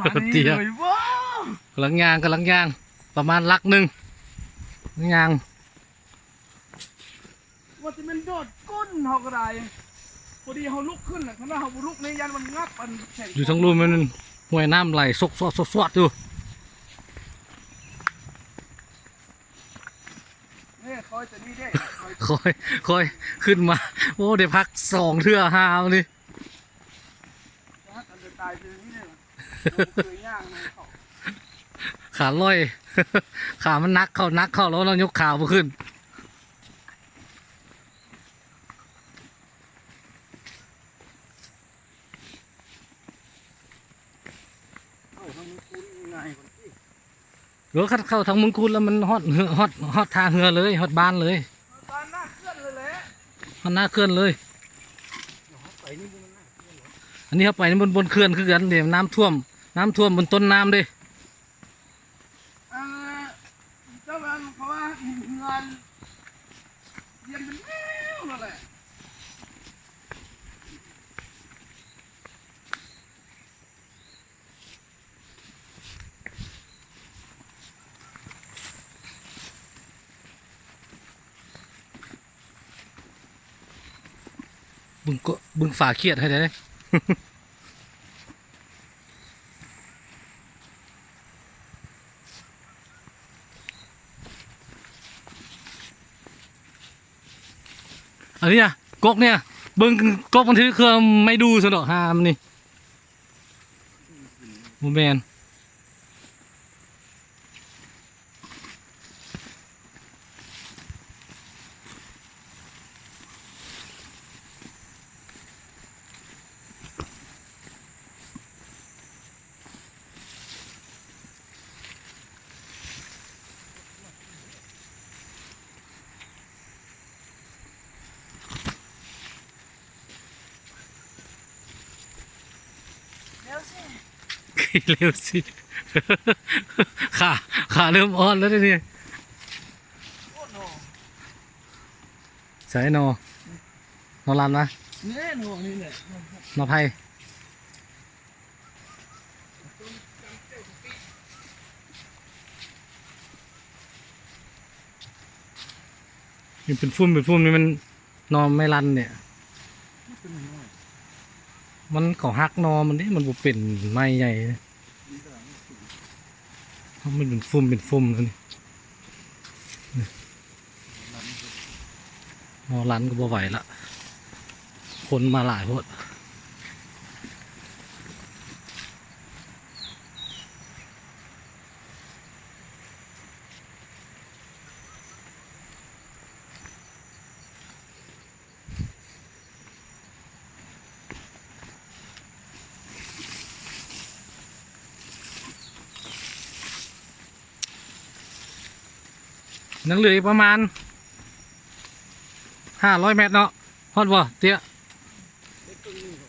มาเตี้นี่ยเลยว้าวกำลังยางกำลังยาง ประมาณลักหนึ่งยางว่าจะเป็นโดดก้นเขาก็ได้พอดีเขาลุกขึ้นน่ะขณะเขาลุกในยันมันงับอันแข็งอยู่ทางรูมมันห้วยน้ำไหลซกซอกซกซอกอยู่เนี่ยคอยจะนี่ได้คอยคอยคอยขึ้นมาโอ้เดี๋ยวพักสองเทื่อห้าวนี่จะหักอันจะตายเจอนี่เนี่ย ขาขาลอย ขามันนักเข้านักเข้าแล้วเรายกขามาขึ้นเข้าทางนี้คุ้นง่ายกว่าที่หรือเข้าทางมึงคุณแล้วมันฮอดเหือฮอดฮอดทางเหือเลยฮอดบ้านเลยตอนหน้าเคลื่อนเลยแหละฮอดหน้าเคลื่อนเลยเดี๋ยวเขาไปนี่มันน่าเคลื่อนเหรออันนี้เขาไปบนบนเขื่อนคือกันเดี๋ยวน้ำท่วม น้ำท่วมบนต้นน้ำเดิอ่าเจ้าบ้านเขาว่าเงินเย็นเป็นแมวนั่นแหละบึงก็บึงฝาเครียดให้ได้ นนี้อะกกเนี่ยเบิ้งกกมันถือเครื่องไม่ดูสนอกหามนนี่โมแมน ขี่เร็วสิขาขาเริ่มอ่อนแล้วเนี่ยโอ้โหใส่นอนอรันนะเนี่ยหนูนี่แหละนอไผ่นี่เป็นฟุ้มเป็นฟุ้มนี่มันนอนไม่รันเนี่ย มันเขาหักนอมันนี่มันบุเป็นไม้ใหญ่นะนี่ก็ไมมันเป็นฟุ่มเป็นฟุ่มแล้วนี่นี่นอรันก็บ่ไหวละคนมาหลายโพด นังเหลืออีกประมาณห้าร้อยเมตรเนาะฮอดบ่เตี้ย ได้ครึ่งหนึงเหรอ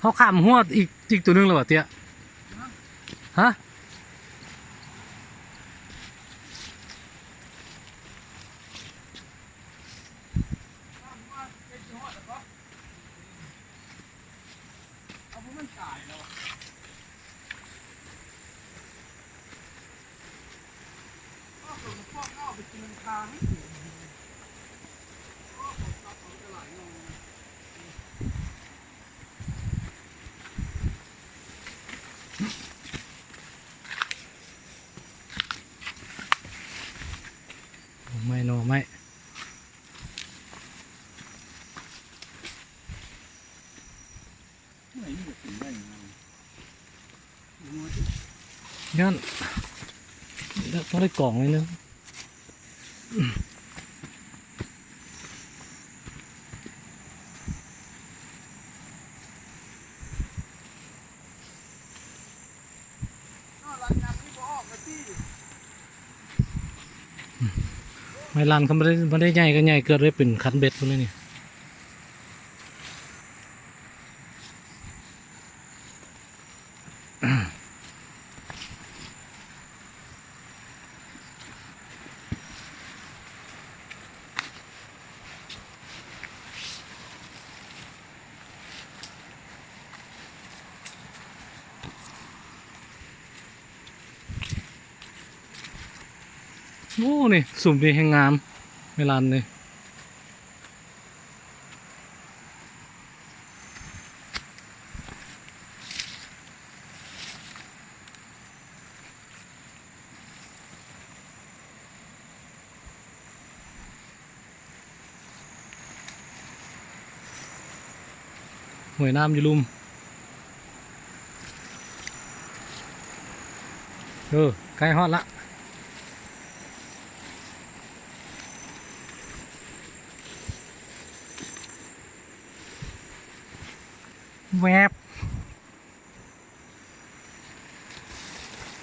เขาขามหัวอีกอีกตัวหนึงเลยว่ะเตี้ยฮะ งั้นต้องได้กล่องเลยนะไม่ลันเขาไม่ได้ไม่ได้ใหญ่ก็ใหญ่เกิดได้เป็นคันเบ็ดพวกนี้ โอ้นี่สุ่มดีแห่งงามไม่ลันเลยหวยน้ำอยู่ลุมเออใกล้ฮอดละ แวบ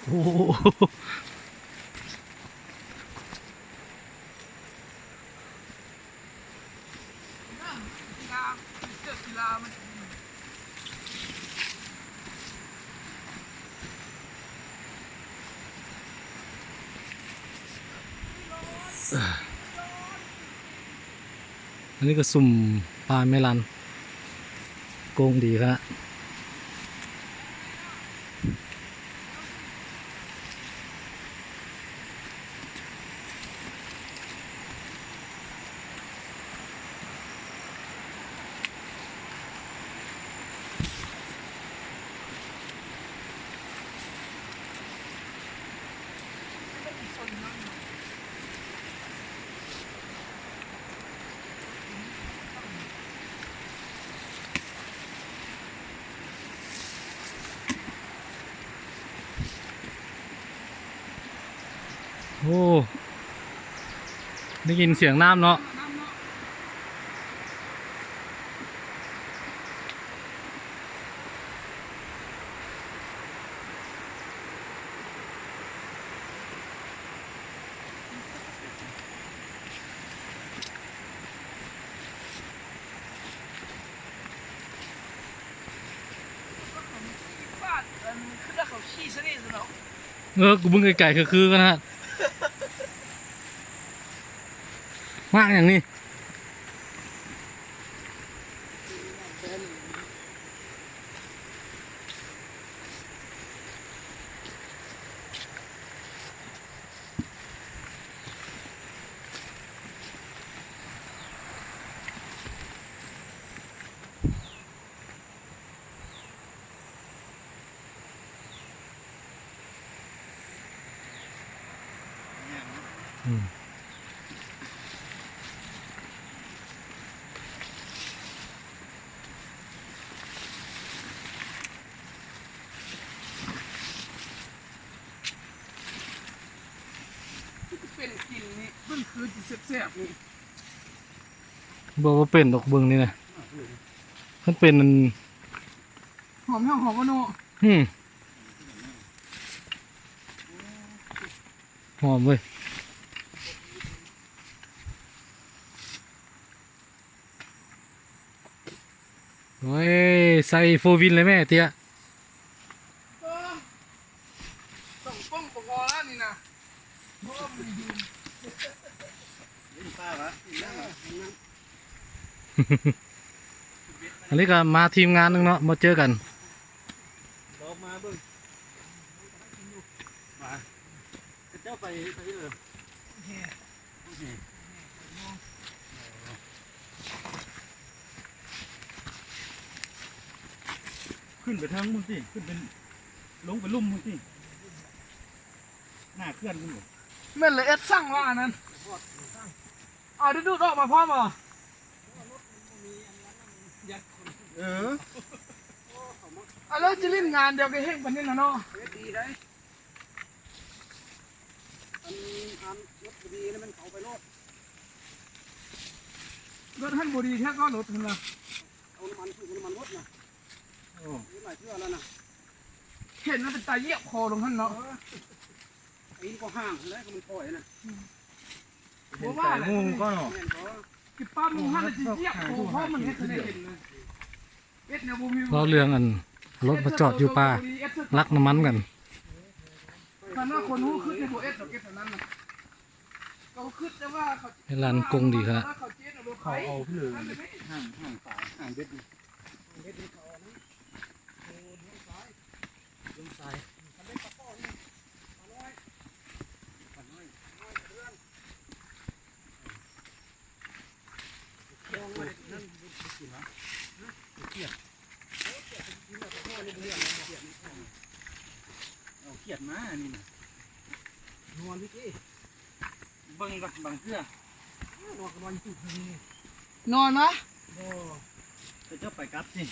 โอ้โหกีฬาเจอกีฬามันอันนี้ก็สุ่มปลาเมลันโกงดีครับ โอ้ได้ยินเสียงน้ำเนาะน้ำเนาะบ้านมันคือถ้าเขาขี้ซะนี่สิเนาะเออ กูเบิ่งไก่ๆคือคือๆกันนะ มากอย่างนี้ นี่มันคือจิแซ่บๆนี่บอกว่าเป็นดอกเบิงนี่นะมันเป็นอันหอมแห้งหอมกะโนอืมหอมเว้ยโอ้ยใส่โฟวินเลยแม่เตี้ย เออต้องป้องปกอแล้วนี่นะเพราะว่ามันดี อันนี้ก็มาทีมงานหนึงเนาะมาเจอกันเรามาเบิ่งมาเจ้าไปไปเออแห่ขึ้นไปทางมึงสิขึ้นเป็นลงไปลุ่มมึงสิหน้าเคลื่อนมึงอยู่แม่นเลยเอ็ดสั่งว่าอันนั้นเอาดูดูดออกมาพร้อมเหรอ เออเอาแล้วจะเล่นงานเดียวกับเฮงปันนี้นะเนาะดีได้อันอันรถดีแล้วมันเขาไปรถรถท่านบุรีแค่ก็รถเท่านั้นละเอาน้ำมันคือน้ำมันรถนะโอ้ยหลายเชื่อแล้วนะเห็นมันเป็นตาเยียบคอลงท่านเนาะไอ้นี่ก็ห่างแล้วก็มันปล่อยนะเห็นใจงูก็เนาะกิป้ามึงหันเลยสิเจี๊ยบโอ้เพราะมันเฮ็ดได้เห็นเลย เอ็ดเราเรื่องอันรถมาจอดอยู่ป่าลักน้ำมันกันคันว่านฮู้คือจะบ่เอ็ดดอกเอ็ดเท่านั้นน่างห่าเขาในร้างดีครับเขาเจ๊น่ะบ่เขาเอาพี่ยนั่นเลยไหมห่างห่างสาย เบ็ดนี่เอาเขียดมาอันนี้นะนอนพี่กี้เบิ่งก่อนบางเพื่อนอนนอนจุดนี้นอนนะจะเจ้าไปกลับสิ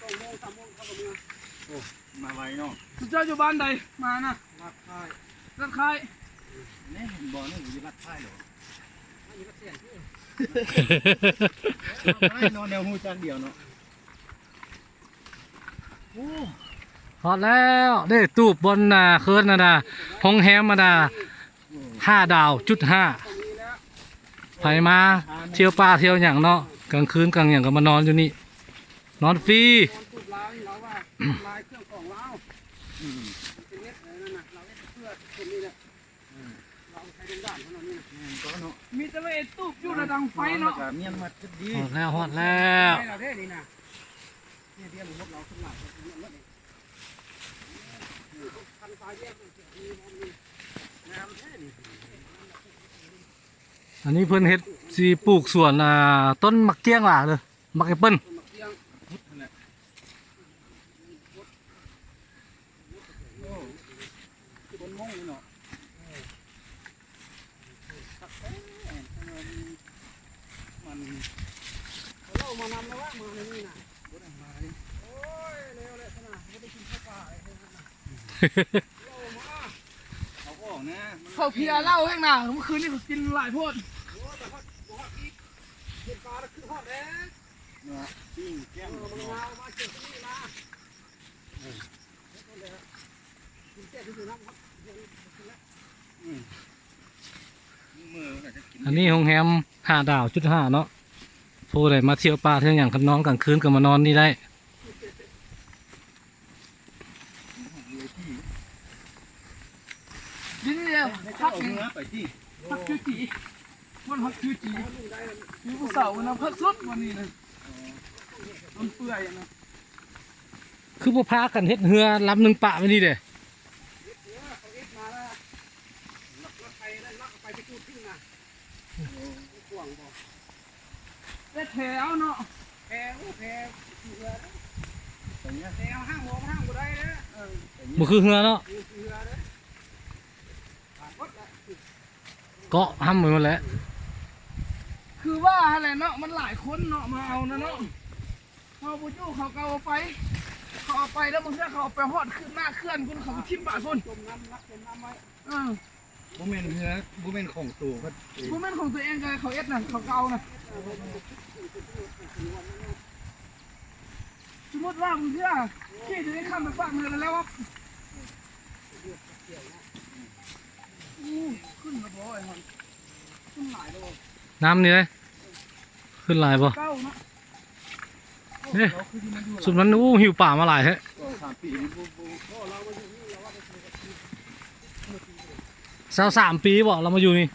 ต้องโมงสามโมงเข้ากับเมืองมาไวเนาะสุดเจ้าอยู่บ้านใดมานะรัดท้ายรักใครแน่เห็นบ่อนี่อยู่รัดท้ายเหรอไม่นอนแนวหูจานเดียวเนาะ โอ้พอแล้วได้ตูบบนนาเคิร์นนาดาห้องแฮมมาดาห้าดาวจุดห้าไผมาเที่ยวป่าเที่ยวอย่างเนาะกลางคืนกลางอย่างก็มานอนอยู่นี่ นอนฟรีมีแต่ว่าเอ็ดตูบอยู่ระดังไฟเนาะแล้วก็เมียนมัดก็ดีฮอดแล้วฮอดแล้ว อันนี้เพิ่นเฮ็ดสิปลูกสวนอ่าต้นมักเกี้ยงล่ะเลยมักแอปเปิ้ลต้นมะเขือพุทธนั่นแหละโอ้บนมงมันเรามานำแล้วว่ามาในนี่นะรถมาดิโอ้ยเร็วเลยขนาดไม่ได้กินข้าวปลาเลย เขาก็อกนะเขาเพียเล้าแห้งหนาเมื่อคืนนี่เขากินหลายโพดโอ้แต่ฮอดบ่ฮอดอีกกินปลาแล้วคือฮอดแล้วเนาะปิ้งแก้เอมอมันนี้โรงแรมห้าดาวจุดห้าเนาะผู้ใดมาเที่ยวป่าเที่ยวอย่างกันนอนกลางคืนก็มานอนนี่ได้ ดินเดียว ให้ พั เจ้าก เอา หนึ่ง เนื้อไปที่ พักคือจีมันพักคือจีมีผู้สาวมัน พักสุดวันนี้เลยมันเปื่อยนะคือบ่พากันเฮ็ดเรือลำหนึ่งปะไว้นี่เด้เขาเอ็ดมาแล้วลักไปแล้วลักไปไปจูดทิ้งนะห่วงบอกได้แถวเนาะแถวแถวเรือแต่เนี้ยแถวห้างโมงห้างบ่ได้นะเออแต่บ่เนี้ยคือเรือเนาะมีเรือเลยขาดวัดละเกาะห้ำไปหมดแล้ว คือว่าอะไรเนาะมันหลายคนเนาะมาเอานะเนาะพอบุจูเขาก็เอาไปเขาเอาไปแล้วบางทีเขาเอาไปหอดขึ้นหน้าเคลื่อนคุณเขาไปทิ่มบาดคนจมน้ำรักจมน้ำไว้เออบ่แม่นเนื้อบ่แม่นของตัวก็พวกแม่นของตัวเองเลยเขาเอ็ดน่ะเขาก็เอาน่ะสมมติว่ามึงเชื่อที่จะได้ข้ามไปฝั่งเลยแล้วว่าอู้ขึ้นกระบอกไอ้หอนขึ้นหลายโล น้ำนี่เลยขึ้นลายป่ะเนี่ยสุดนั้นอู้หิวป่ามาหลายแฮ้สาวสามปีบอกเรามาอยู่นี่